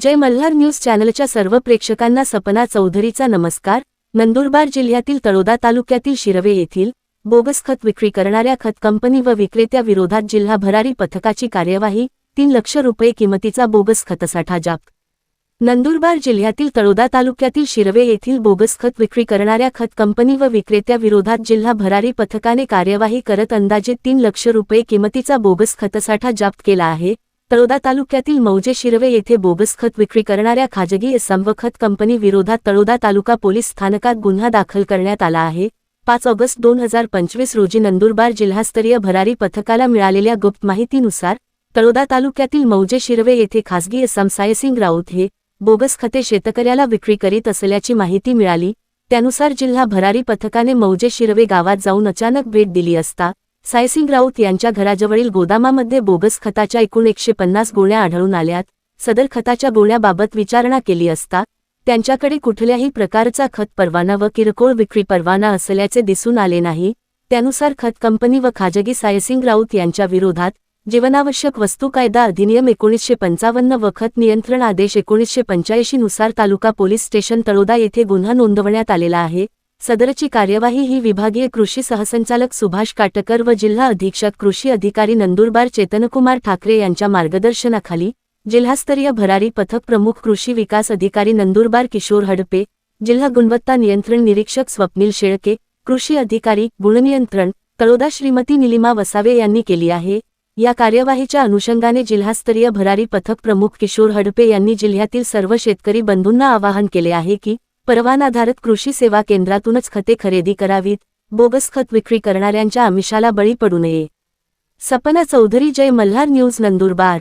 जय Malhar news चॅनलच्या सर्व प्रेक्षकांना सपना चौधरीचा नमस्कार. नंदुरबार जिल्ह्यातील तळोदा तालुक्यातील शिरवे येथील बोगस खत विक्री करणाऱ्या खत कंपनी व विक्रेत्या विरोधात जिल्हा भरारी पथकाची कार्यवाही तीन लक्ष रुपये किमतीचा बोगस खतसाठा जाप. नंदुरबार जिल्ह्यातील तळोदा तालुक्यातील शिरवे येथील बोगस खत विक्री करणाऱ्या खत कंपनी व विक्रेत्या विरोधात जिल्हा भरारी पथकाने कार्यवाही करत अंदाजे तीन लक्ष रुपये किमतीचा बोगस खतसाठा जप्त केला आहे. तळोदा तालुक्यातील मौजे शिरवे येथे बोगस खत विक्री करणाऱ्या खाजगी एसम खत कंपनी विरोधात तळोदा तालुका पोलीस स्थानकात गुन्हा दाखल करण्यात आला आहे. पाच ऑगस्ट दोन हजार पंचवीस रोजी नंदुरबार जिल्हास्तरीय भरारी पथकाला मिळालेल्या गुप्त माहितीनुसार तळोदा तालुक्यातील मौजे शिरवे येथे खासगी एसम सायसिंग राऊत हे बोगस खते शेतकऱ्याला विक्री करीत असल्याची माहिती मिळाली. त्यानुसार जिल्हा भरारी पथकाने मौजे शिरवे गावात जाऊन अचानक भेट दिली असता सायसिंग राऊत यांच्या घराजवळील गोदामामध्ये बोगस खताच्या एकूण एकशे पन्नास गोळ्या आढळून आल्यात. सदर खताच्या गोळ्याबाबत विचारणा केली असता त्यांच्याकडे कुठल्याही प्रकारचा खत परवाना व किरकोळ विक्री परवाना असल्याचे दिसून आले नाही. त्यानुसार खत कंपनी व खाजगी सायसिंग राऊत यांच्या विरोधात जीवनावश्यक वस्तू कायदा अधिनियम एकोणीसशे पंचावन्न व खत नियंत्रण आदेश एकोणीसशे पंच्याऐंशी नुसार तालुका पोलीस स्टेशन तळोदा येथे गुन्हा नोंदवण्यात आलेला आहे. सदरची कार्यवाही ही विभागीय कृषी सहसंचालक सुभाष काटकर व जिल्हा अधीक्षक कृषी अधिकारी नंदुरबार चेतनकुमार ठाकरे यांच्या मार्गदर्शनाखाली जिल्हास्तरीय भरारी पथक प्रमुख कृषी विकास अधिकारी नंदुरबार किशोर हडपे जिल्हा गुणवत्ता नियंत्रण निरीक्षक स्वप्नील शेळके कृषी अधिकारी गुणनियंत्रण तळोदा श्रीमती निलिमा वसावे यांनी केली आहे. या कार्यवाहीच्या अनुषंगाने जिल्हास्तरीय भरारी पथक प्रमुख किशोर हडपे यांनी जिल्ह्यातील सर्व शेतकरी बंधूंना आवाहन केले आहे की परवानाधारक कृषी सेवा केंद्रातूनच खते खरेदी करावीत बोगस खत विक्री करणाऱ्यांच्या आमिषाला बळी पडू नये. सपना चौधरी जय मल्हार न्यूज नंदुरबार.